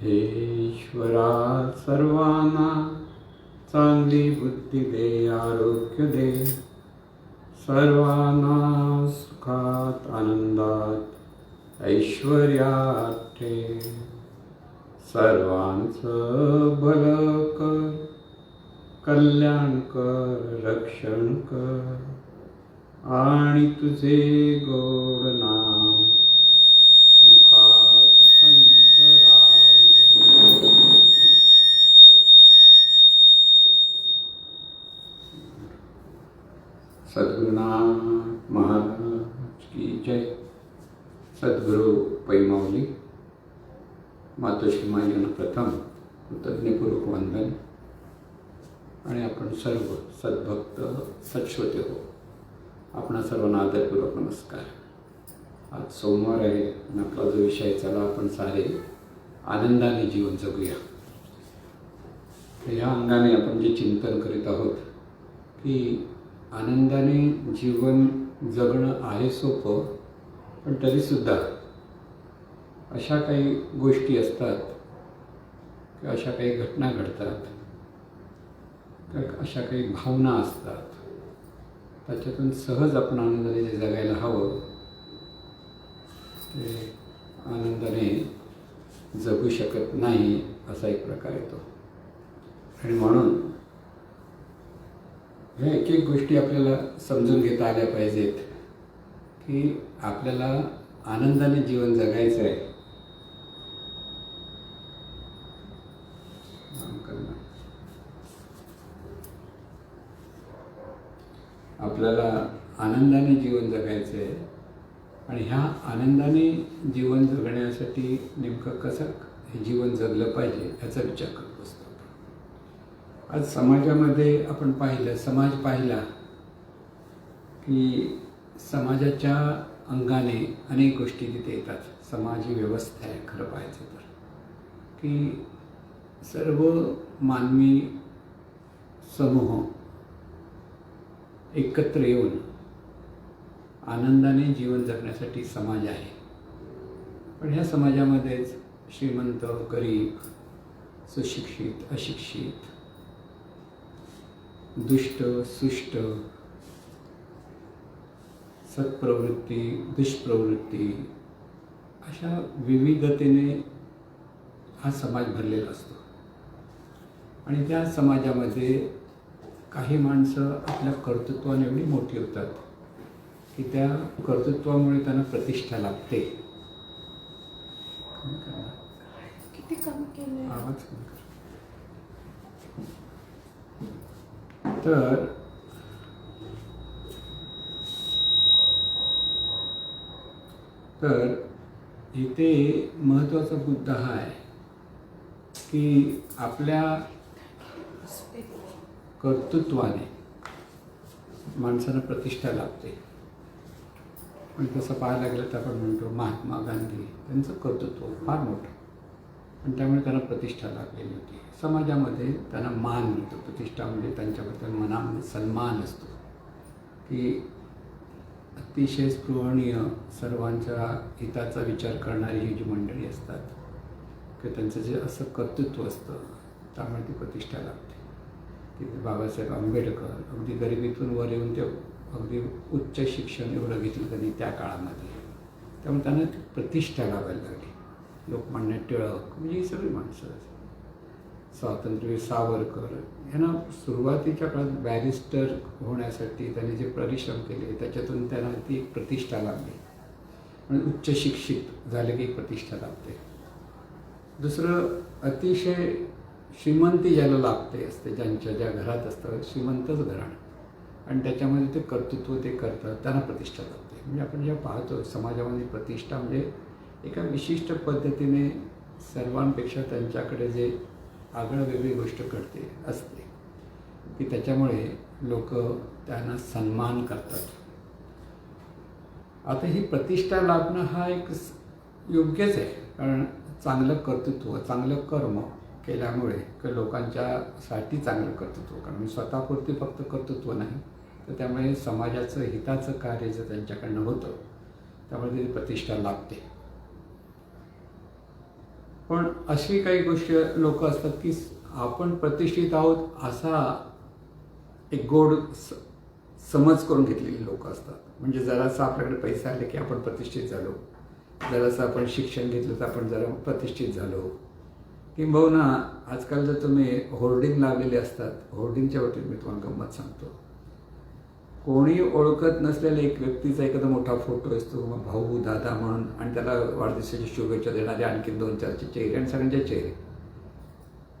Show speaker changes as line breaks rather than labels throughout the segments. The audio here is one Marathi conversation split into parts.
हे ईश्वरा सर्वांना चांगली बुद्धी दे आरोग्य दे. सर्वांना सुखात आनंदात ऐश्वर्यात ठे. सर्वांचं भलं कर कल्याण कर रक्षण कर. आणि तुझे गोड नाम मुखात खंड राहू दे सद्गुरुनाथ महाराज की जय। सद्गुरु पैमावली मातोश्री माईंना प्रथम कृतज्ञपूर्वक वंदन आणि आपण सर्व सद्भक्त सत्श्रोते हो। आपणा सर्वांना आदरपूर्वक नमस्कार। आज सोमवार आहे आणि आपला जो विषय आहे, चला आपण सारे आनंदाने जीवन जगूया। ह्या अंगाने आपण जे चिंतन करीत आहोत की आनंदाने जीवन जगणं आहे सोपं पण तरीसुद्धा अशा काही गोष्टी असतात किंवा अशा काही घटना घडतात किंवा अशा काही भावना असतात. त्याच्यातून सहज आपण आनंदाने जे जगायला हवं ते आनंदाने जगू शकत नाही असा एक प्रकार येतो. आणि म्हणून ह्या एक एक गोष्टी आपल्याला समजून घेता आल्या पाहिजेत की आपल्याला आनंदाने जीवन जगायचं आहे. आपल्याला आनंदाने जीवन जगायचं आहे आणि ह्या आनंदाने जीवन जगण्यासाठी नेमकं कसं हे जीवन जगलं पाहिजे याचा विचार करत आज समाजामध्ये आपण पाहिलं समाज पाहिला की समाजाच्या अंगाने अनेक गोष्टी तिथे येतात. समाज ही व्यवस्था आहे खरं पाहायचं तर. की सर्व मानवी समूह एकत्र येऊन आनंदाने जीवन जगण्यासाठी समाज आहे. पण ह्या समाजामध्येच श्रीमंत गरीब सुशिक्षित अशिक्षित दुष्ट सुष्ट सत्प्रवृत्ती दुष्प्रवृत्ती अशा विविधतेने हा समाज भरलेला असतो. आणि त्या समाजामध्ये काही माणसं आपल्या कर्तृत्वाने एवढी मोठी होतात की त्या कर्तृत्वामुळे त्यांना प्रतिष्ठा कर ना.
किती कमी केले
आवाज कमी कर. तर तर इथे महत्त्वाचा मुद्दा हा आहे की आपल्या कर्तृत्वाने माणसाला प्रतिष्ठा लाभते. पण तसं पाहायला गेलं तर आपण म्हणतो महात्मा गांधी त्यांचं कर्तृत्व फार मोठं. आणि त्यामुळे त्यांना प्रतिष्ठा लाभलेली होती. समाजामध्ये त्यांना मान मिळतो. प्रतिष्ठा म्हणजे त्यांच्याबद्दल मनामध्ये सन्मान असतो. की अतिशय स्पृहणीय सर्वांच्या हिताचा विचार करणारी ही जी मंडळी असतात की त्यांचं जे असं कर्तृत्व असतं त्यामुळे ती प्रतिष्ठा लाभते की बाबासाहेब आंबेडकर अगदी गरिबीतून वर येऊन ते अगदी उच्च शिक्षण एवढं घेतलं त्यांनी त्या काळामध्ये. त्यामुळे त्यांना ती प्रतिष्ठा लावायला लागली. लोकमान्य टिळक म्हणजे ही सगळी माणसं स्वातंत्र्यवीर सावरकर यांना सुरुवातीच्या काळात बॅरिस्टर होण्यासाठी त्यांनी जे परिश्रम केले त्याच्यातून त्यांना ती एक प्रतिष्ठा लाभली. आणि उच्च शिक्षित झाले की प्रतिष्ठा लाभते. दुसरं अतिशय श्रीमंती ज्याला लाभते असते ज्यांच्या ज्या घरात असतं श्रीमंतच घराणं. आणि त्याच्यामध्ये ते कर्तृत्व ते करतात त्यांना प्रतिष्ठा लाभते. म्हणजे आपण ज्या पाहतो समाजामध्ये प्रतिष्ठा म्हणजे एका विशिष्ट पद्धतीने सर्वांपेक्षा त्यांच्याकडे जे आगळं वेगळी गोष्ट घडते असते की त्याच्यामुळे लोक त्यांना सन्मान करतात. आता ही प्रतिष्ठा लाभणं हा एक योग्यच आहे. कारण चांगलं कर्तृत्व चांगलं कर्म केल्यामुळे क- लोकांच्यासाठी चांगलं कर्तृत्व कारण स्वतःपुरती फक्त कर्तृत्व नाही तर त्यामुळे समाजाचं हिताचं कार्य जर त्यांच्याकडनं होतं त्यामुळे त्याची प्रतिष्ठा लाभते. पण अशी काही गोष्ट लोक असतात की आपण प्रतिष्ठित आहोत असा एक गोड स समज करून घेतलेली लोक असतात. म्हणजे जरासं आपल्याकडे पैसे आले की आपण प्रतिष्ठित झालो. जरासं आपण शिक्षण घेतलं तर आपण जरा प्रतिष्ठित झालो. किंबहुना आजकाल जर तुम्ही होर्डिंग लावलेले असतात होर्डिंगच्या बाबतीत मी तुम्हाला गंमत सांगतो. कोणी ओळखत नसलेल्या एक व्यक्तीचा एखादा मोठा फोटो असतो मग भाऊ दादा म्हणून आणि त्याला वाढदिवसाची शुभेच्छा देणारे आणखी दोन चारचे चेहरे आणि सगळ्यांचे चेहरे.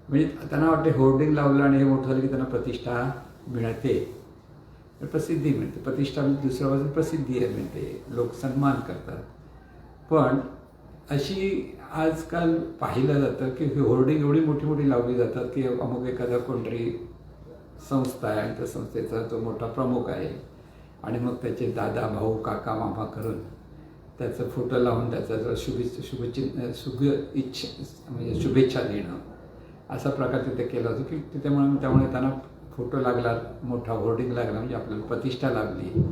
म्हणजे त्यांना वाटते होर्डिंग लावलं आणि हे मोठं झालं की त्यांना प्रतिष्ठा मिळते. तर प्रसिद्धी मिळते. प्रतिष्ठा म्हणजे दुसऱ्या बाजूला प्रसिद्धी मिळते. लोक सन्मान करतात. पण अशी आजकाल पाहिलं जातं की होर्डिंग एवढी मोठी मोठी लावली जातात की अमुक एखादा कोणतरी संस्था आहे आणि त्या संस्थेचा तो मोठा प्रमुख आहे. आणि मग त्याचे दादा भाऊ काका मामा करून त्याचं फोटो लावून त्याचा जर शुभेच्छा शुभचिन्ह शुभ इच्छा म्हणजे शुभेच्छा देणं. असा प्रकार तिथे केला होता की तिथेमुळे त्यामुळे त्यांना फोटो लागला मोठा होर्डिंग लागला म्हणजे आपल्याला प्रतिष्ठा लागली.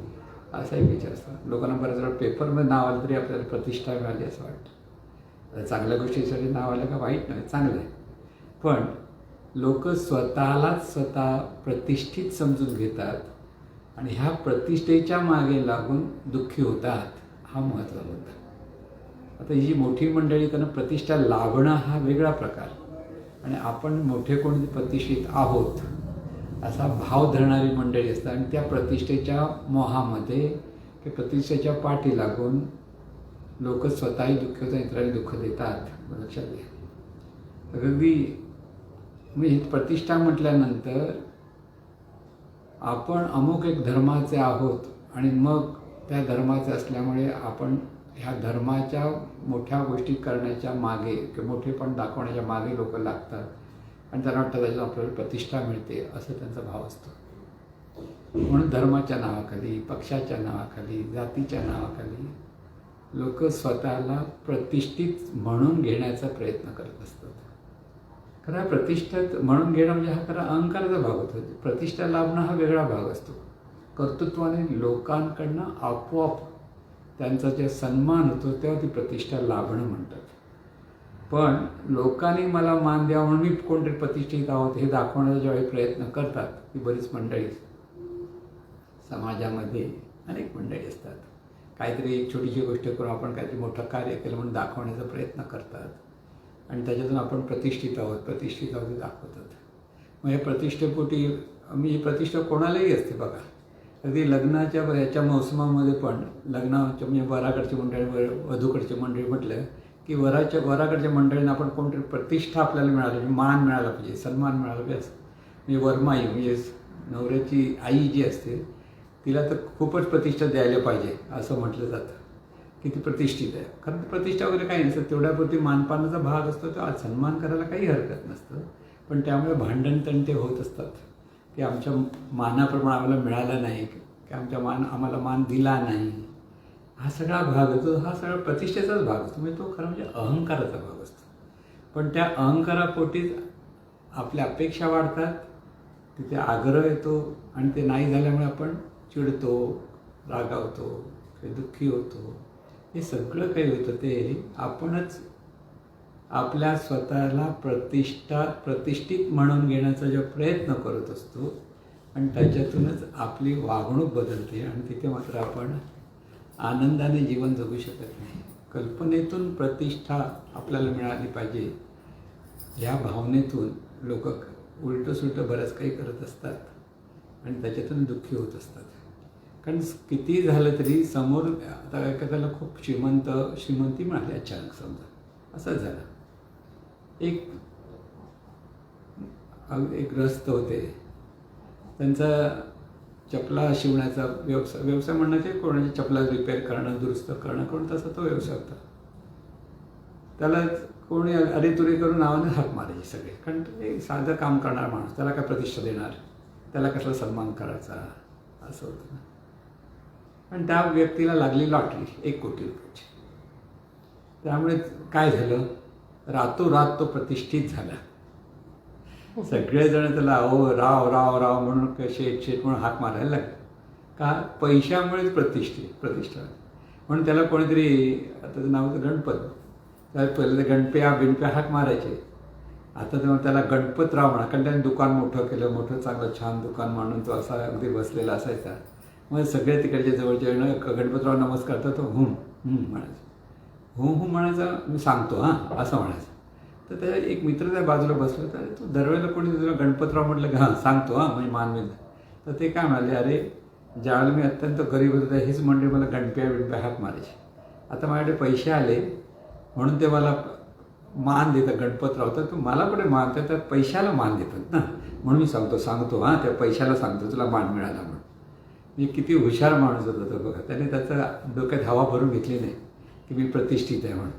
असा एक विचार असतो. लोकांना बऱ्याच वेळा पेपरमध्ये नाव आलं तरी आपल्याला प्रतिष्ठा मिळाली असं वाटतं. चांगल्या गोष्टीसाठी नाव आलं का वाईट नाही चांगलं आहे. पण लोक स्वतःलाच स्वतः प्रतिष्ठित समजून घेतात आणि ह्या प्रतिष्ठेच्या मागे लागून दुःखी होतात हा महत्त्वाचा होता आता ही मोठी मंडळी त्यांना प्रतिष्ठा लाभणं हा वेगळा प्रकार. आणि आपण मोठे कोणी प्रतिष्ठित आहोत असा भाव धरणारी मंडळी असतात आणि त्या प्रतिष्ठेच्या मोहामध्ये की प्रतिष्ठेच्या पाठी लागून लोक स्वतःही दुःख होतात इतरांनी दुःख देतात. लक्षात घ्या. अगदी म्हणजे प्रतिष्ठा म्हटल्यानंतर आपण अमुक एक धर्माचे आहोत आणि मग त्या धर्माचे असल्यामुळे आपण ह्या धर्माच्या मोठ्या गोष्टी करण्याच्या मागे किंवा मोठेपण दाखवण्याच्या मागे लोक लागतात. आणि त्यांना वाटतं त्याच्यात आपल्याला प्रतिष्ठा मिळते असं त्यांचा भाव असतो. म्हणून धर्माच्या नावाखाली पक्षाच्या नावाखाली जातीच्या नावाखाली लोक स्वतःला प्रतिष्ठित म्हणून घेण्याचा प्रयत्न करत असतात. खरा प्रतिष्ठेत म्हणून घेणं म्हणजे हा खरा अहंकाराचा भाग होतो. प्रतिष्ठा लाभणं हा वेगळा भाग असतो. कर्तृत्वाने लोकांकडनं आपोआप त्यांचा जे सन्मान होतो तेव्हा ती प्रतिष्ठा लाभणं म्हणतात. पण लोकांनी मला मान द्यावा म्हणून मी कोणतरी प्रतिष्ठित आहोत हे दाखवण्याचा ज्यावेळी प्रयत्न करतात ती बरीच मंडळी समाजामध्ये अनेक मंडळी असतात. काहीतरी एक छोटीशी गोष्ट करून आपण काहीतरी मोठं कार्य केलं म्हणून दाखवण्याचा प्रयत्न करतात. आणि त्याच्यातून आपण प्रतिष्ठित आहोत प्रतिष्ठित आहोत दाखवतात. मग या प्रतिष्ठेपोटी मी प्रतिष्ठा कोणालाही असते बघा. अगदी लग्नाच्या याच्या मोसमामध्ये पण लग्नाच्या म्हणजे वराकडची मंडळी वर वधूकडची मंडळी म्हटलं की वराच्या वराकडच्या मंडळींना आपण कोणतरी प्रतिष्ठा आपल्याला मिळाली म्हणजे मान मिळाला पाहिजे सन्मान मिळाला पाहिजे असं. म्हणजे वरमाई म्हणजे नवऱ्याची आई जी असते तिला तर खूपच प्रतिष्ठा द्यायला पाहिजे असं म्हटलं जातं. किती प्रतिष्ठित आहे. कारण प्रतिष्ठा वगैरे काही नसतं. तेवढ्यापुरती मानपानाचा भाग असतो तो आज सन्मान करायला काही हरकत नसतं. पण त्यामुळे भांडण ते होत असतात. की आमच्या मानाप्रमाणे आम्हाला मिळालं नाही. की आमच्या मान आम्हाला मान दिला नाही. हा सगळा भाग असतो. हा सगळा प्रतिष्ठेचाच भाग असतो. म्हणजे तो खरं म्हणजे अहंकाराचा भाग असतो. पण त्या अहंकारापोटीच आपल्या अपेक्षा वाढतात. तिथे आग्रह येतो आणि ते नाही झाल्यामुळे आपण चिडतो रागावतो काही दुःखी होतो. हे सगळं काही होतं ते आपणच आपल्या स्वतःला प्रतिष्ठा प्रतिष्ठित म्हणून घेण्याचा जो प्रयत्न करत असतो आणि त्याच्यातूनच आपली वागणूक बदलते आणि तिथे मात्र आपण आनंदाने जीवन जगू शकत नाही. कल्पनेतून प्रतिष्ठा आपल्याला मिळाली पाहिजे. ह्या भावनेतून लोक उलटं सुलटं बरंच काही करत असतात आणि त्याच्यातून दुःखी होत असतात. कारण किती झालं तरी समोर आता एखाद्याला खूप श्रीमंत श्रीमंती मिळाली अचानक समजा. असंच झालं. एक एक ग्रस्त होते. त्यांचा चपला शिवण्याचा व्यवसाय व्यवसाय म्हणणं ते कोणाच्या चपला रिपेअर करणं दुरुस्त करणं करून तसा तो व्यवसाय होता. त्याला कोणी अरे तुरे करून नावाने हाक मारायचे सगळे. कारण ते साधं काम करणार माणूस त्याला काय प्रतिष्ठा देणार? त्याला कसला सन्मान करायचा? असं होतं ना. पण त्या व्यक्तीला लागली लॉटरी एक कोटी रुपयाची. त्यामुळे काय झालं? रातोरात तो प्रतिष्ठित झाला. सगळेजण त्याला अहो राव राव राव म्हणून शेठ शेठ म्हणून हाक मारायला लागले. का? पैशामुळेच प्रतिष्ठित प्रतिष्ठा म्हणून त्याला कोणीतरी त्याचं नाव होतं गणपत. तर पहिले गणप्या बिणप्या हाक मारायचे. आता तेव्हा त्याला गणपतराव म्हणा कारण त्याने दुकान मोठं केलं मोठं चांगलं छान दुकान मांडून तो असा अगदी बसलेला असायचा. मग सगळे तिकडचे जवळचे येणं गणपतराव नमस्कार तर तो हुं हुं म्हणायचं. हुं हुं म्हणायचा मी सांगतो हां असं म्हणायचं. तर त्या एक मित्र त्या बाजूला बसलो तर तू दरवेळेला कोणी तुला गणपतराव म्हटलं की हां सांगतो हां म्हणजे मानवेल. तर ते काय म्हणाले अरे ज्यावेळेला मी अत्यंत गरीब होतो तर हेच मंडळी मला गणप्या बिणप्या हाक मारायची. आता माझ्याकडे पैसे आले म्हणून ते मला मान देतात गणपतराव तर तू मला कुठे मान तर पैशाला मान देतात ना. म्हणून मी सांगतो सांगतो हां त्या पैशाला सांगतो तुला मान मिळाला म्हणून. म्हणजे किती हुशार माणूस होता तो बघा. त्याने त्याचं डोक्यात हवा भरून घेतली नाही की मी प्रतिष्ठित आहे म्हणून.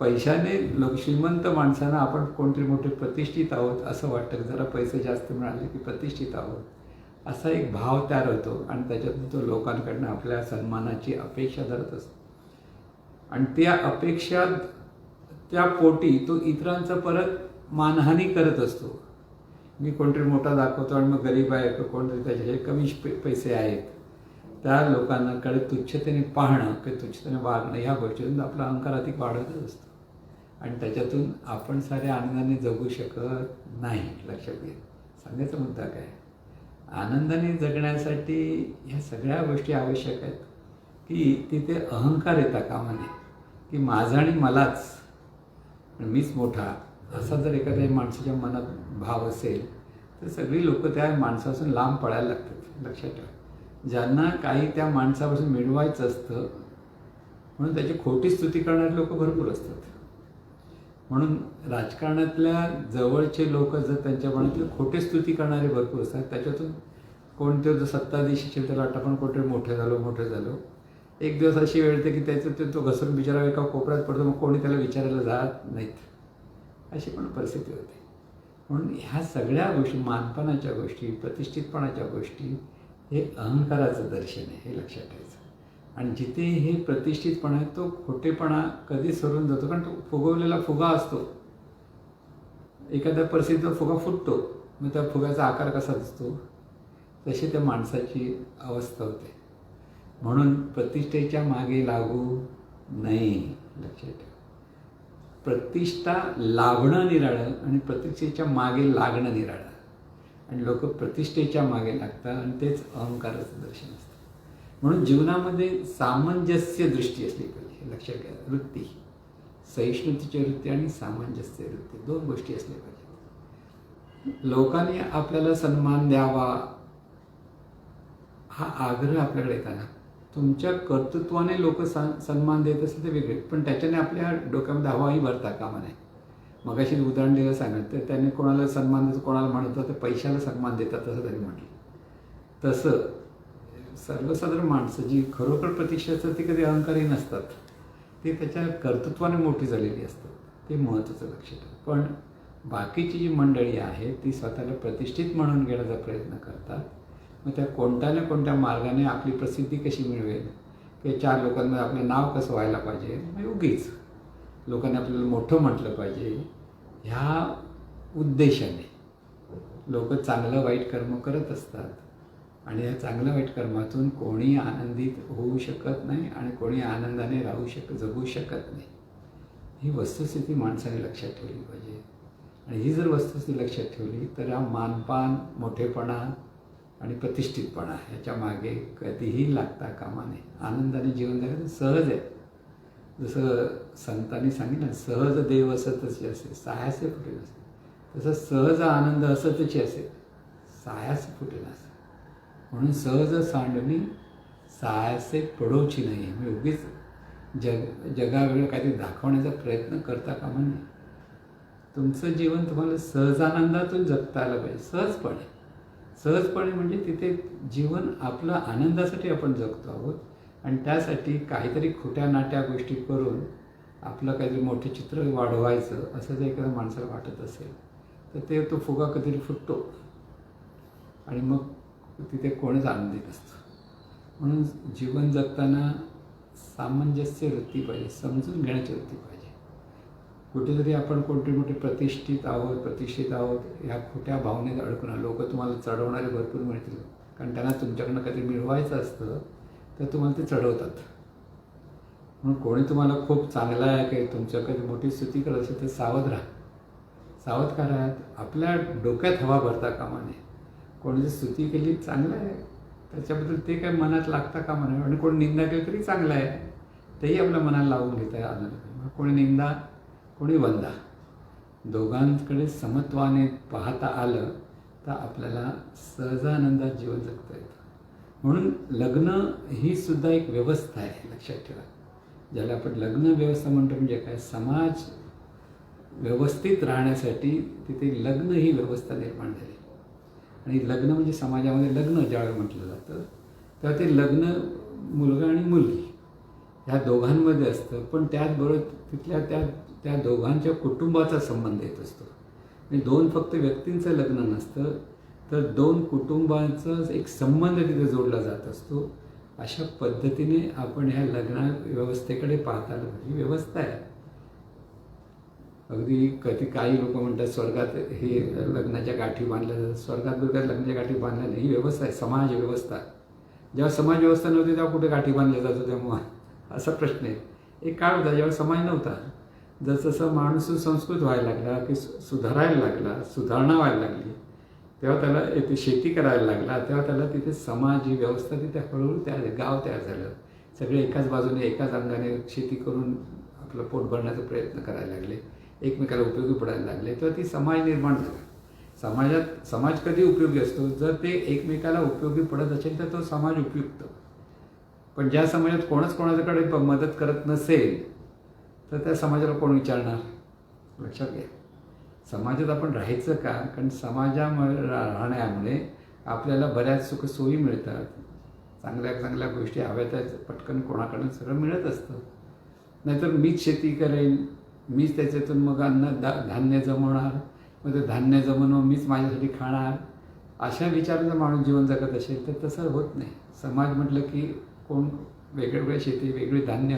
पैशाने लोक श्रीमंत माणसांना आपण कोणतरी मोठे प्रतिष्ठित आहोत असं वाटतं. की जरा पैसे जास्त मिळाले की प्रतिष्ठित आहोत. असा एक भाव तयार होतो आणि त्याच्यातून तो लोकांकडनं आपल्या सन्मानाची अपेक्षा धरत असतो. आणि त्या अपेक्षा त्या पोटी तो इतरांचा परत मानहानी करत असतो. मी कोणतरी मोठा दाखवतो आणि मग गरीब आहे किंवा कोणतरी त्याचे कमी पैसे आहेत. त्या लोकांकडे तुच्छतेने पाहणं किंवा तुच्छतेने वागणं ह्या गोष्टीतून आपला अहंकार अधिक वाढतच असतो. आणि त्याच्यातून आपण साऱ्या आनंदाने जगू शकत नाही लक्षात घे सांगायचा मुद्दा काय? आनंदाने जगण्यासाठी ह्या सगळ्या गोष्टी आवश्यक आहेत. की तिथे अहंकार येता कामा नये. की माझा आणि मलाच. मीच मोठा असा जर एखाद्या माणसाच्या मनात भाव असेल तर सगळी लोक त्या माणसापासून लांब पळायला लागतात लक्षात ठेवा. ज्यांना काही त्या माणसापासून मिळवायचं असतं म्हणून त्याची खोटी स्तुती करणारे लोक भरपूर असतात. म्हणून राजकारणातल्या जवळचे लोक जर त्यांच्या मनातले खोटे स्तुती करणारे भरपूर असतात त्याच्यातून कोणते जर सत्ताधीश असेल त्याला वाटतं आपण कोणते मोठे झालो मोठे झालो. एक दिवस अशी वेळ येते की त्याचं ते तो घसरून बिचारा एका कोपऱ्यात पडतो मग कोणी त्याला विचारायला जात नाहीत. अशी पण परिस्थिती होती. म्हणून ह्या सगळ्या गोष्टी मानपणाच्या गोष्टी प्रतिष्ठितपणाच्या गोष्टी हे अहंकाराचं दर्शन आहे हे लक्षात ठेवायचं. आणि जिथे हे प्रतिष्ठितपणा आहे तो खोटेपणा कधी सरून जातो. कारण तो फुगवलेला फुगा असतो. एखाद्या परिस्थितीत फुगा फुटतो. मग त्या फुग्याचा आकार कसा दिसतो? तशी त्या माणसाची अवस्था होते. म्हणून प्रतिष्ठेच्या मागे लागू नाही लक्षात ठेवा. प्रतिष्ठा लाभणं निराळं आणि प्रतिष्ठेच्या मागे लागणं निराळं. आणि लोक प्रतिष्ठेच्या मागे लागतात आणि तेच अहंकाराचं दर्शन असतं. म्हणून जीवनामध्ये सामंजस्य दृष्टी असली पाहिजे लक्षात घ्या. वृत्ती. सहिष्णुतेची वृत्ती आणि सामंजस्य वृत्ती दोन गोष्टी असल्या पाहिजेत. लोकांनी आपल्याला सन्मान द्यावा हा आग्रह आपल्याकडे येताना तुमच्या कर्तृत्वाने लोक सन्मान देत असतील ते वेगळे. पण त्याच्याने आपल्या डोक्यामध्ये हवाही भरता कामा नाही मगाशी उदाहरण दिलं सांगत तर त्याने कोणाला सन्मान देतो कोणाला होतं तर पैशाला सन्मान देतात असं त्यांनी म्हटलं. तसं सर्वसाधारण माणसं जी खरोखर प्रतीक्षा असतात ती कधी अहंकारी नसतात. ते त्याच्या कर्तृत्वाने मोठी झालेली असतात. ते महत्त्वाचं लक्षात पण बाकीची जी मंडळी आहे ती स्वतःला प्रतिष्ठित म्हणून घेण्याचा प्रयत्न करतात. मग त्या कोणत्या ना कोणत्या मार्गाने आपली प्रसिद्धी कशी मिळवेल? किंवा चार लोकांमध्ये आपलं नाव कसं व्हायला पाहिजे? म्हणजे उगीच. लोकांनी आपल्याला मोठं म्हटलं पाहिजे. ह्या उद्देशाने. लोक चांगलं वाईट कर्म करत असतात. आणि या चांगल्या वाईट कर्मातून कोणी आनंदित होऊ शकत नाही आणि कोणी आनंदाने राहू शक जगू शकत नाही. ही वस्तुस्थिती माणसाने लक्षात ठेवली पाहिजे. आणि ही जर वस्तुस्थिती लक्षात ठेवली तर हा मानपान मोठेपणा आणि प्रतिष्ठितपणा ह्याच्या मागे कधीही लागता कामा नये. आनंदाने जीवन जगायचं सहज आहे. जसं संतांनी सांगितलं सहज देव असतच असे सायासे फुटेल असे. तसं सहज आनंद असतच असे सायासे फुटेल असे. म्हणून सहज सांडणी सायासे पडोची नाही. म्हणजे उगीच जग जगावेगळं काहीतरी दाखवण्याचा प्रयत्न करता कामा नाही तुमचं जीवन तुम्हाला सहजानंदातून जगता आलं पाहिजे सहजपणे. सहजपणे म्हणजे तिथे जीवन आपलं आनंदासाठी आपण जगतो आहोत. आणि त्यासाठी काहीतरी खोट्या नाट्या गोष्टी करून आपलं काहीतरी मोठे चित्र वाढवायचं असं जर एखाद्या माणसाला वाटत असेल तर ते तो फुगा कधीतरी फुटतो. आणि मग तिथे कोणच आनंदित नसतं. म्हणून जीवन जगताना सामंजस्य वृत्ती पाहिजे समजून घेण्याची वृत्ती पाहिजे. कुठेतरी आपण कोणते मोठे प्रतिष्ठित आहोत प्रतिष्ठित आहोत ह्या खोट्या भावनेत अडकून लोक तुम्हाला चढवणारे भरपूर मिळतील. कारण त्यांना तुमच्याकडनं काहीतरी मिळवायचं असतं तर तुम्हाला ते चढवतात. म्हणून कोणी तुम्हाला खूप चांगला आहे की तुमच्या कधी मोठी स्तुती करत असेल तर सावध राहा. सावध का राहत? आपल्या डोक्यात हवा भरता कामा नये कोणी जर स्तुती केली चांगलं आहे. त्याच्याबद्दल ते काय मनात लागता कामा नये. आणि कोणी निंदा केली तरी चांगलं आहे. तेही आपल्या मनाला लावून घेता आलं कोणी निंदा कोणी वंदा दोघांकडे समत्वाने पाहता आलं तर आपल्याला सहजानंदात जीवन जगता येतं. म्हणून लग्न ही सुद्धा एक व्यवस्था आहे लक्षात ठेवा. ज्याला आपण लग्न व्यवस्था म्हणतो म्हणजे काय? समाज व्यवस्थित राहण्यासाठी तिथे लग्न ही व्यवस्था निर्माण झाली. आणि लग्न म्हणजे समाजामध्ये लग्न ज्यावेळी म्हटलं जातं तेव्हा ते लग्न मुलगा आणि मुलगी ह्या दोघांमध्ये असतं. पण त्याचबरोबर तिथल्या त्या त्या दोघांच्या कुटुंबाचा संबंध येत असतो. म्हणजे दोन फक्त व्यक्तींचं लग्न नसतं तर दोन कुटुंबांचं एक संबंध तिथे जोडला जात असतो. अशा पद्धतीने आपण ह्या लग्न व्यवस्थेकडे पाहता ही म्हणजे व्यवस्था आहे. अगदी कधी काही लोक म्हणतात स्वर्गात हे लग्नाच्या गाठी बांधल्या जातात. स्वर्गात बिर्गात लग्नाच्या गाठी बांधल्या नाही ही व्यवस्था आहे समाज व्यवस्था जेव्हा समाज व्यवस्था नव्हती तेव्हा कुठे गाठी बांधल्या जात? होत्या मग असा प्रश्न आहे. एक काळ होता जेव्हा समाज नव्हता. जसं माणूस संस्कृत व्हायला लागला की सु- सुधारायला लागला सुधारणा व्हायला लागली तेव्हा त्याला येथे शेती करायला लागला तेव्हा त्याला तिथे समाज ही व्यवस्था तिथे हळूहळू तयार गाव तयार झालं. सगळे एकाच बाजूने एकाच अंगाने शेती करून आपलं पोट भरण्याचा प्रयत्न करायला लागले एकमेकाला उपयोगी पडायला लागले तेव्हा ती समाज निर्माण झाला. समाजात समाज कधी उपयोगी असतो? जर ते एकमेकाला उपयोगी पडत असेल तर तो समाज उपयुक्त. पण ज्या समाजात कोणच कोणाच्याकडे प- मदत करत नसेल तर त्या समाजाला कोण विचारणार? लक्षात घ्या. समाजात आपण राहायचं का? कारण समाजामुळे राहण्यामुळे आपल्याला बऱ्याच सुख सोयी मिळतात. चांगल्या चांगल्या गोष्टी हव्या त्या पटकन कोणाकडून सगळं मिळत असतं. नाहीतर मीच शेती करेन मीच त्याच्यातून मग अन्न दा धान्य जमवणार मग ते धान्य जमवणं मीच माझ्यासाठी खाणार. अशा विचारांचा माणूस जीवन जगत असेल तर तसं होत नाही. समाज म्हटलं की कोण वेगवेगळ्या शेती वेगळी धान्य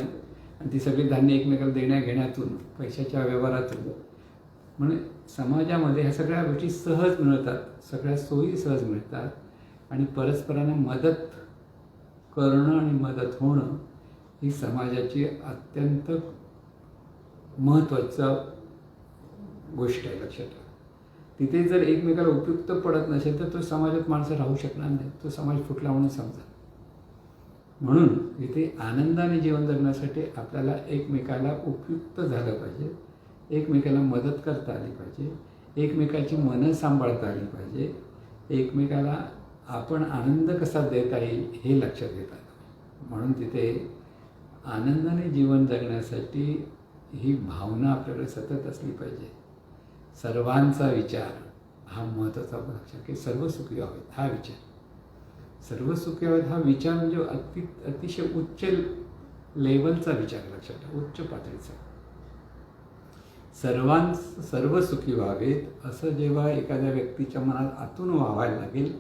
ती सगळी धान्य एकमेकाला देण्या घेण्यातून पैशाच्या व्यवहारातून. म्हणजे समाजामध्ये ह्या सगळ्या गोष्टी सहज मिळतात सगळ्या सोयी सहज मिळतात. आणि परस्परांना मदत करणं आणि मदत होणं ही समाजाची अत्यंत महत्त्वाचा गोष्ट आहे लक्षात ठेवा. तिथे जर एकमेकाला उपयुक्त पडत नसेल तर तो समाजात माणसं राहू शकणार नाही तो समाज फुटला म्हणून समजा. म्हणून इथे आनंदाने जीवन जगण्यासाठी आपल्याला एकमेकाला उपयुक्त झालं पाहिजे. एकमेकाला मदत करता आली पाहिजे. एकमेकाची मनं सांभाळता आली पाहिजे. एकमेकाला आपण आनंद कसा देता येईल हे लक्षात घेतात म्हणून तिथे आनंदाने जीवन जगण्यासाठी ही भावना आपल्याकडे सतत असली पाहिजे. सर्वांचा विचार हा महत्त्वाचा लक्षात की सर्व सुखी व्हावेत हा विचार. सर्व सुखी हा विचार म्हणजे अति अतिशय उच्च लेवलचा विचार लक्षात ठेवा उच्च पातळीचा. सर्वां सर्व सुखी व्हावेत असं जेव्हा एखाद्या व्यक्तीच्या मनात आतून व्हावायला लागेल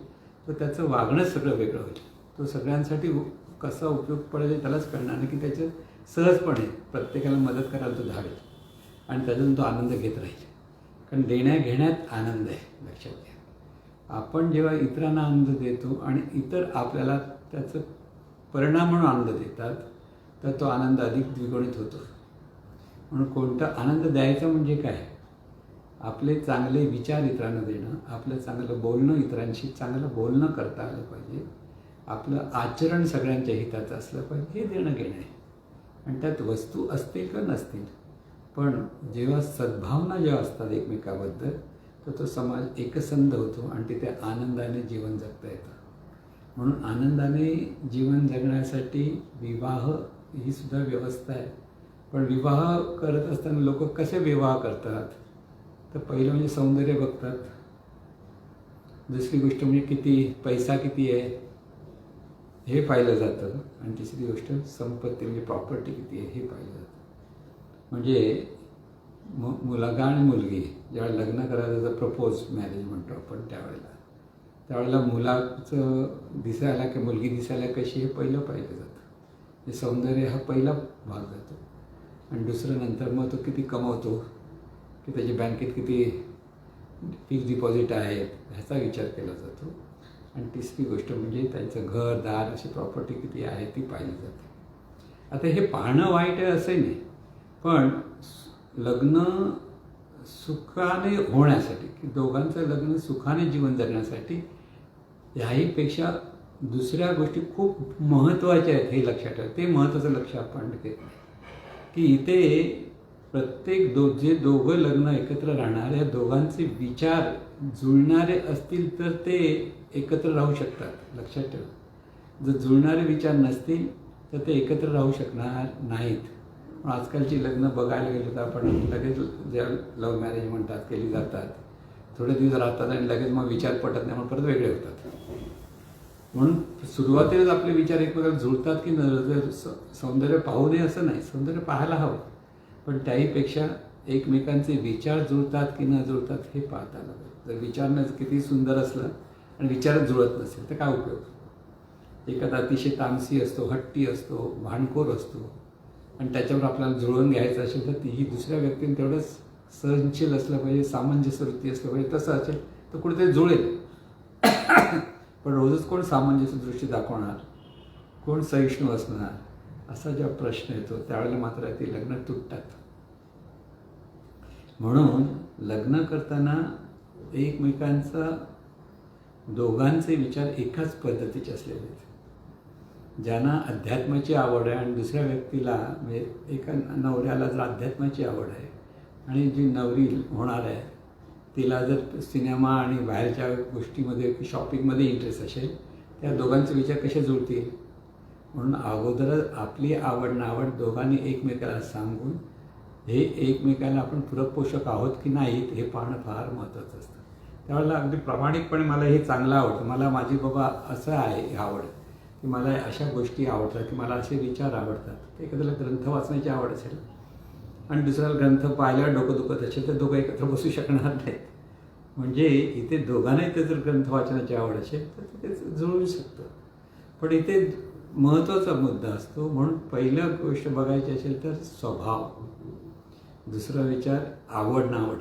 तर त्याचं वागणं सगळं वेगळं होईल. तो सगळ्यांसाठी कसा उपयोग पडेल त्यालाच कळणार नाही की त्याचं सहजपणे प्रत्येकाला मदत करायला तो धावेल. आणि त्याच्यातून तो आनंद घेत राहील. कारण देण्या घेण्यात आनंद आहे लक्षात घ्या. आपण जेव्हा इतरांना आनंद देतो आणि इतर आपल्याला त्याचं परिणाम म्हणून आनंद देतात तर तो आनंद अधिक द्विगुणित होतो. म्हणून कोणता आनंद द्यायचा म्हणजे काय? आपले चांगले विचार इतरांना देणं आपलं चांगलं बोलणं इतरांशी चांगलं बोलणं करता आलं पाहिजे. आपलं आचरण सगळ्यांच्या हिताचं असलं पाहिजे हे देणं घेणं. आहे आणि त्यात वस्तू असतील का नसतील? पण जेव्हा सद्भावना जेव्हा असतात एकमेकाबद्दल तर तो समाज एकसंध होतो आणि तिथे आनंदाने जीवन जगता येतं. म्हणून आनंदाने जीवन जगण्यासाठी विवाह ही सुद्धा व्यवस्था आहे. पण विवाह करत असताना लोक कसे विवाह करतात? तर पहिलं म्हणजे सौंदर्य बघतात. दुसरी गोष्ट म्हणजे किती पैसा किती आहे हे पाहिलं जातं. आणि तिसरी गोष्ट संपत्ती म्हणजे प्रॉपर्टी किती आहे हे पाहिलं जातं. म्हणजे मु मुलगा आणि मुलगी ज्यावेळेला लग्न करायचं जर प्रपोज मॅरेज म्हणतो आपण त्यावेळेला. त्यावेळेला मुलाचं दिसायला की मुलगी दिसायला कशी हे पहिलं पाहिलं जातं. हे सौंदर्य हा पहिला भाग जातो. आणि दुसरं नंतर मग तो किती कमवतो की त्याच्या बँकेत किती फिक्स डिपॉझिट आहेत ह्याचा विचार केला जातो. आणि तिसरी गोष्ट म्हणजे त्यांचं घर दार अशी प्रॉपर्टी किती आहे ती पाहिली जाते. आता हे पाहणं वाईट आहे असंही नाही. पण लग्न सुखाने होण्यासाठी की दोघांचं लग्न सुखाने जीवन जगण्यासाठी ह्याहीपेक्षा दुसऱ्या गोष्टी खूप महत्त्वाच्या आहेत हे लक्षात ठेवा. ते महत्त्वाचं लक्ष आपण घेत की इथे प्रत्येक दो जे दोघं लग्न एकत्र राहणार या दोघांचे विचार जुळणारे असतील तर ते एकत्र राहू शकतात लक्षात ठेवा. जर जुळणारे विचार नसतील तर ते एकत्र राहू शकणार नाहीत. पण आजकालची लग्न बघायला गेलो तर आपण लगेच ज्या लव्ह मॅरेज म्हणतात केली जातात थोडे दिवस राहतात आणि लगेच मग विचार पटत नाही मग परत वेगळे होतात. म्हणून सुरुवातीलाच आपले विचार एकमेकाला जुळतात की न सौंदर्य पाहू नये असं नाही सौंदर्य पाहायला हवं. पण त्याहीपेक्षा एकमेकांचे विचार जुळतात की न जुळतात हे पाहता आलं पाहिजे. जर विचारणं किती सुंदर असलं आणि विचारच जुळत नसेल तर काय उपयोग? एखादा अतिशय तामसी असतो हट्टी असतो भांडखोर असतो. आणि त्याच्यावर आपल्याला जुळवून घ्यायचं असेल तर तीही दुसऱ्या व्यक्तीने तेवढंच सहनशील असलं पाहिजे सामंजस्य वृत्ती असलं पाहिजे तसं असेल तर कुठेतरी जुळेल. पण रोजच कोण सामंजस्य दृष्टी दाखवणार? कोण सहिष्णू असणार? असा जेव्हा प्रश्न येतो त्यावेळेला मात्र ती लग्न तुटतात. म्हणून लग्न करताना एकमेकांचा दोघांचे विचार एकाच पद्धतीचे असलेले आहेत. ज्यांना अध्यात्माची आवड आहे आणि दुसऱ्या व्यक्तीला म्हणजे एका नवऱ्याला जर अध्यात्माची आवड आहे आणि जी नवरी होणार आहे तिला जर सिनेमा आणि बाहेरच्या गोष्टीमध्ये शॉपिंगमध्ये इंटरेस्ट असेल त्या दोघांचे विचार कसे जुळतील? म्हणून अगोदरच आपली आवड नावड दोघांनी एकमेकाला सांगून हे एकमेकाला आपण पूरक पोषक आहोत की नाहीत हे पाहणं फार महत्त्वाचं असतं. त्यावेळेला अगदी प्रामाणिकपणे मला हे चांगलं आवडतं. मला माझी बाबा असं आहे हे आवड की मला अशा गोष्टी आवडतात की मला असे विचार आवडतात. एखाद्याला ग्रंथ वाचण्याची आवड असेल आणि दुसऱ्याला ग्रंथ पाहिल्यावर डोकं दुखत असेल तर दोघं एकत्र बसू शकणार नाहीत. म्हणजे इथे दोघांनाही ते जर ग्रंथ वाचनाची आवड असेल तर ते जुळू शकतं. पण इथे महत्त्वाचा मुद्दा असतो म्हणून पहिलं गोष्ट बघायची असेल तर स्वभाव. दुसरा विचार आवड नावड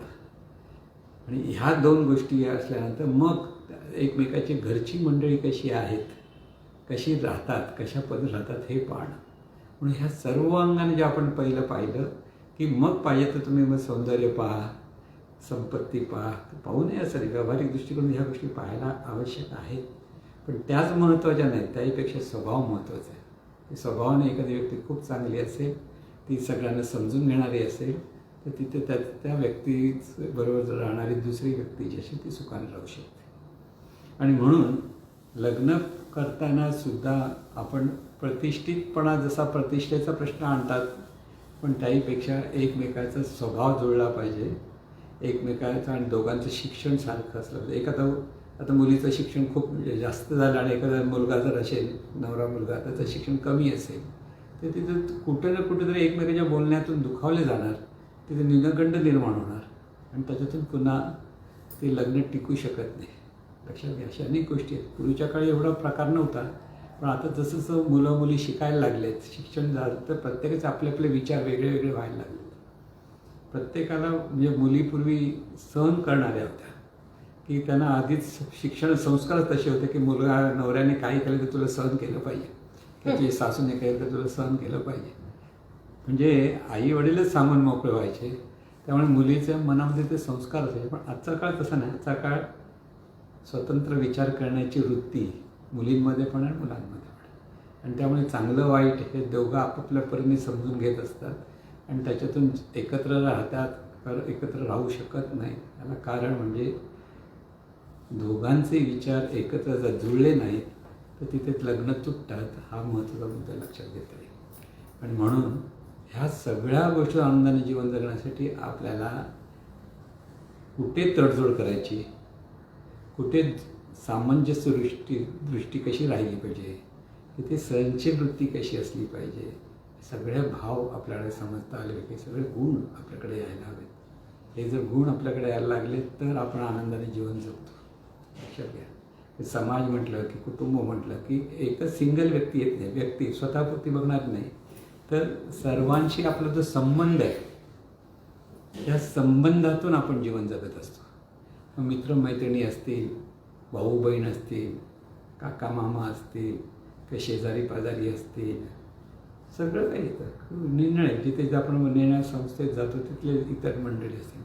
आणि ह्या दोन गोष्टी असल्यानंतर मग एकमेकाची घरची मंडळी कशी आहेत? कशी राहतात कशा पद्धत राहतात हे पाहणं. म्हणून ह्या सर्व अंगाने जे आपण पहिलं पाहिलं की मग पाहिजे तर तुम्ही मग सौंदर्य पहा संपत्ती पहा पाहू नये असं व्यावहारिक दृष्टिकोन ह्या गोष्टी पाहायला आवश्यक आहेत. पण त्याच महत्त्वाच्या नाहीत त्याहीपेक्षा स्वभाव महत्त्वाचा आहे. स्वभावाने एखादी व्यक्ती खूप चांगली असेल ती सगळ्यांना समजून घेणारी असेल तर तिथे त्या त्या व्यक्तीच बरोबर जर राहणारी दुसरी व्यक्ती जी असेल ती सुखाने राहू शकते. आणि म्हणून लग्न करताना सुद्धा आपण प्रतिष्ठितपणा जसा प्रतिष्ठेचा प्रश्न आणतात पण त्याहीपेक्षा एकमेकाचा स्वभाव जुळला पाहिजे. एकमेकाचं आणि दोघांचं शिक्षण सारखं असलं पाहिजे. एखादा आता मुलीचं शिक्षण खूप जास्त झालं आणि एखादा मुलगा जर असेल नवरा मुलगा त्याचं शिक्षण कमी असेल तर तिथं कुठं ना कुठेतरी एकमेकाच्या बोलण्यातून दुखावले जाणार तिथे निनगंड निर्माण होणार आणि त्याच्यातून पुन्हा ते लग्न टिकू शकत नाही. लक्षात घ्या अशा अनेक गोष्टी आहेत. पूर्वीच्या काळी एवढा प्रकार नव्हता पण आता जसं जसं मुलं मुली शिकायला लागलेत शिक्षण झालं तर प्रत्येकाचे आपले आपले विचार वेगळे वेगळे व्हायला लागले. प्रत्येकाला म्हणजे मुलीपूर्वी सहन करणाऱ्या होत्या. की त्यांना आधीच शिक्षण संस्कारच तसे होते की मुलगा नवऱ्याने काही केलं तर तुला सहन केलं पाहिजे. त्याची सासूने केलं तर तुला सहन केलं पाहिजे. म्हणजे आई वडीलच सामान मोकळे व्हायचे. त्यामुळे मुलीच्या मनामध्ये ते संस्कार असायचे. पण आजचा काळ तसा नाही. आजचा काळ स्वतंत्र विचार करण्याची वृत्ती मुलींमध्ये पण आणि मुलांमध्ये पण आणि त्यामुळे चांगलं वाईट हे दोघं आपापल्या परीने समजून घेत असतात आणि त्याच्यातून एकत्र राहतात एकत्र राहू शकत नाही. याला कारण म्हणजे दोघांचे विचार एकत्र जर जुळले नाहीत तर तिथे लग्न तुटतात हा महत्त्वाचा मुद्दा लक्षात घेता येईल. आणि म्हणून ह्या सगळ्या गोष्टी आनंदाने जीवन जगण्यासाठी आपल्याला कुठे तडजोड करायची कुठे सामंजस्य दृष्टी दृष्टी कशी राहिली पाहिजे? तिथे सहनशील वृत्ती कशी असली पाहिजे? सगळे भाव आपल्याकडे समजता आले पाहिजे. सगळे गुण आपल्याकडे यायला हवेत. हे जर गुण आपल्याकडे यायला लागले तर आपण आनंदाने जीवन जगतो. लक्षात घ्या. समाज म्हटलं की कुटुंब म्हटलं की एकच सिंगल व्यक्ती येत नाही. व्यक्ती स्वतःपुरती बघणार नाही. तर सर्वांशी आपला जो संबंध आहे त्या संबंधातून आपण जीवन जगत असतो. मित्रमैत्रिणी असतील भाऊ बहीण असतील काका मामा असतील काही शेजारी पाजारी असतील सगळं काही येतं. निर्णय जिथे आपण निर्णय संस्थेत जातो तिथले इतर मंडळी असतील.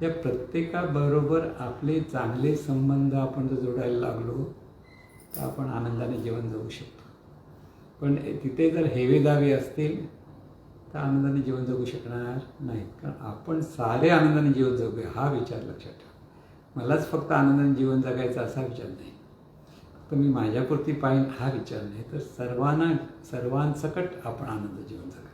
त्या प्रत्येकाबरोबर आपले चांगले संबंध आपण जर जोडायला लागलो तर आपण आनंदाने जीवन जगू शकतो. पण तिथे जर हेवेदावे असतील तर आनंदाने जीवन जगू शकणार नाहीत. कारण आपण सारे आनंदाने जीवन जगूया हा विचार लक्षात ठेवा. मलाच फक्त आनंदाने जीवन जगायचं असा विचार नाही. फक्त मी माझ्यापुरती पाहिन हा विचार नाही तर सर्वांना सर्वांसकट आपण आनंद जीवन जगा.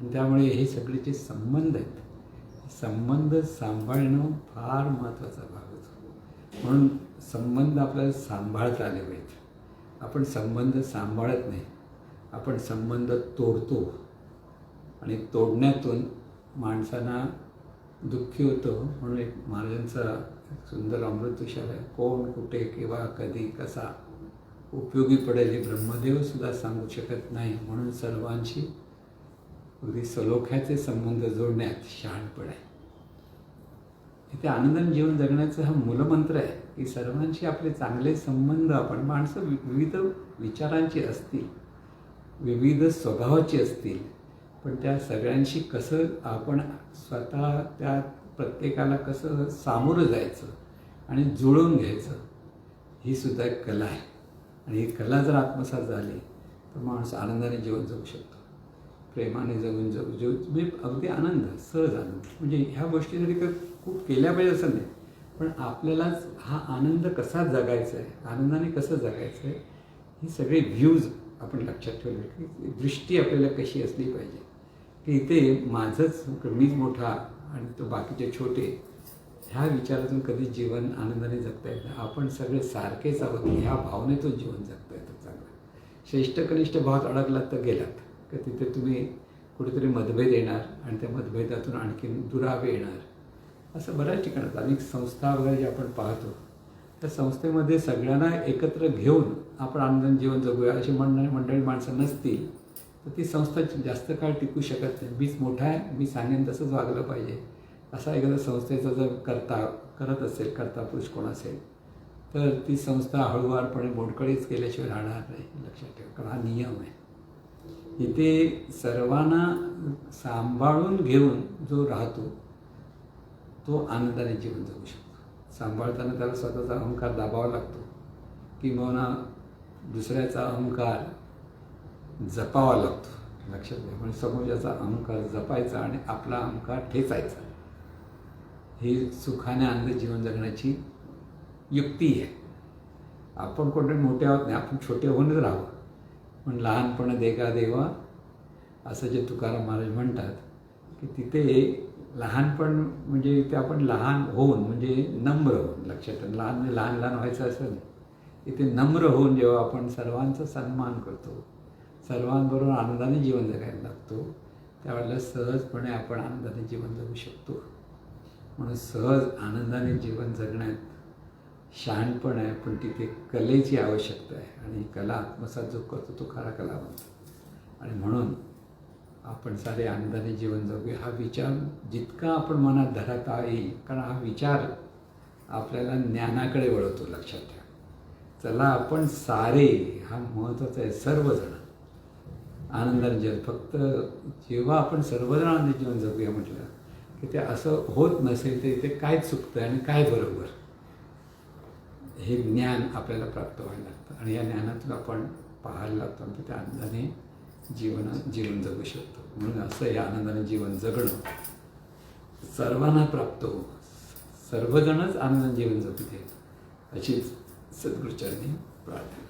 आणि त्यामुळे हे सगळे जे संबंध आहेत. संबंध सांभाळणं फार महत्त्वाचा भाग होतो. म्हणून संबंध आपल्याला सांभाळता आले पाहिजेत. आपण संबंध सांभाळत नाही. आपण संबंध तोडतो. आणि तोडण्यातून माणसांना दुःखी होतं म्हणून एक महाराजांचा सुंदर अमृतविषय आहे कोण कुठे केव्हा कधी कसा उपयोगी पडेल हे ब्रह्मदेवसुद्धा सांगू शकत नाही. म्हणून सर्वांशी अगदी सलोख्याचे संबंध जोडण्यात शहाणपण. आहे इथे आनंदाने जीवन जगण्याचा हा मूलमंत्र आहे. की सर्वांशी आपले चांगले संबंध आपण माणसं वि- विविध विचारांची असतील विविध स्वभावाची असतील पण त्या सगळ्यांशी कसं आपण स्वतः त्या प्रत्येकाला कसं सामोरं जायचं आणि जुळवून घ्यायचं ही सुद्धा एक कला आहे. आणि ही कला जर आत्मसात झाली तर माणूस आनंदाने जीवन जगू शकतो. प्रेमाने जगून जगू जीव म्हणजे अगदी आनंद सहज आनंद. म्हणजे ह्या गोष्टी जरी खूप केल्या पाहिजे असं नाही पण आपल्यालाच हा आनंद कसा जगायचा आहे आनंदाने कसं जगायचं आहे ही सगळे व्ह्यूज आपण लक्षात ठेवले की दृष्टी आपल्याला कशी असली पाहिजे. की इथे माझंच मीच मोठा आणि तो बाकीचे छोटे ह्या विचारातून कधी जीवन आनंदाने जगता येत नाही. आपण सगळे सारखेच आहोत. ह्या भावनेतून जीवन जगता येतं चांगलं. श्रेष्ठ कनिष्ठ भावात अडकलात तर गेलात. का तिथे तुम्ही कुठेतरी मतभेद येणार आणि त्या मतभेदातून आणखीन दुरावे येणार. असं बऱ्याच ठिकाणात अनेक संस्था वगैरे जे आपण पाहतो त्या संस्थेमध्ये सगळ्यांना एकत्र घेऊन आपण आनंद जीवन जगूया अशी मंडळी मंडळी माणसं नसतील. तर ती संस्था जास्त काळ टिकू शकत नाही. मीच मोठा आहे मी सांगेन तसंच वागलं पाहिजे. असा एखाद्या संस्थेचा जर करता करत असेल करता पुरुष कोण असेल तर ती संस्था हळूवारपणे बोडकळीच केल्याशिवाय राहणार नाही लक्षात ठेवा कारण हा नियम आहे. इथे सर्वांना सांभाळून घेऊन जो राहतो तो आनंदाने जीवन जगू शकतो. सांभाळताना त्याला स्वतःचा अहंकार दाबावा लागतो. किंवा दुसऱ्याचा अहंकार जपावा लागतो लक्षात घ्या. म्हणजे समोरच्याचा अहंकार जपायचा आणि आपला अहंकार ठेचायचा. ही सुखाने आनंद जीवन जगण्याची युक्ती आहे. आपण कोणते मोठे आहोत नाही आपण छोटे होऊनच राहावं. पण लहानपण देगा देवा असं जे तुकाराम महाराज म्हणतात की तिथे लहानपण म्हणजे इथे आपण लहान होऊन म्हणजे नम्र होऊन लक्षात लहान म्हणजे लहान लहान व्हायचं असं नाही. इथे नम्र होऊन जेव्हा आपण सर्वांचा सन्मान करतो सर्वांबरोबर आनंदाने जीवन जगायला लागतो. त्यावेळेला सहजपणे आपण आनंदाने जीवन जगू शकतो. म्हणून सहज आनंदाने जीवन जगण्यात शहाणपण आहे पण तिथे कलेची आवश्यकता आहे. आणि कला आत्मसात जो करतो तो खरा कला कलावंत आणि म्हणून आपण सारे आनंदाने जीवन जगूया. हा विचार जितका आपण मनात धरता येईल कारण हा विचार आपल्याला ज्ञानाकडे वळवतो लक्षात ठेवा. चला आपण सारे हा महत्त्वाचा आहे सर्वजण. आनंदाने जीवन फक्त जेव्हा आपण सर्वजण आनंदी जीवन जगूया म्हटलं की ते असं होत नसेल तर इथे काय चुकतं आणि काय बरोबर? हे ज्ञान आपल्याला प्राप्त व्हायला लागतं. आणि या ज्ञानातून आपण पाहायला लागतो आणि त्या आनंदाने जीवन जीवन जगू शकतो. म्हणून असं हे आनंदाने जीवन जगणं सर्वांना प्राप्त हो सर्वजणच आनंदाने जीवन जगू देत. अशीच सद्गुरुचरणी प्रार्थना.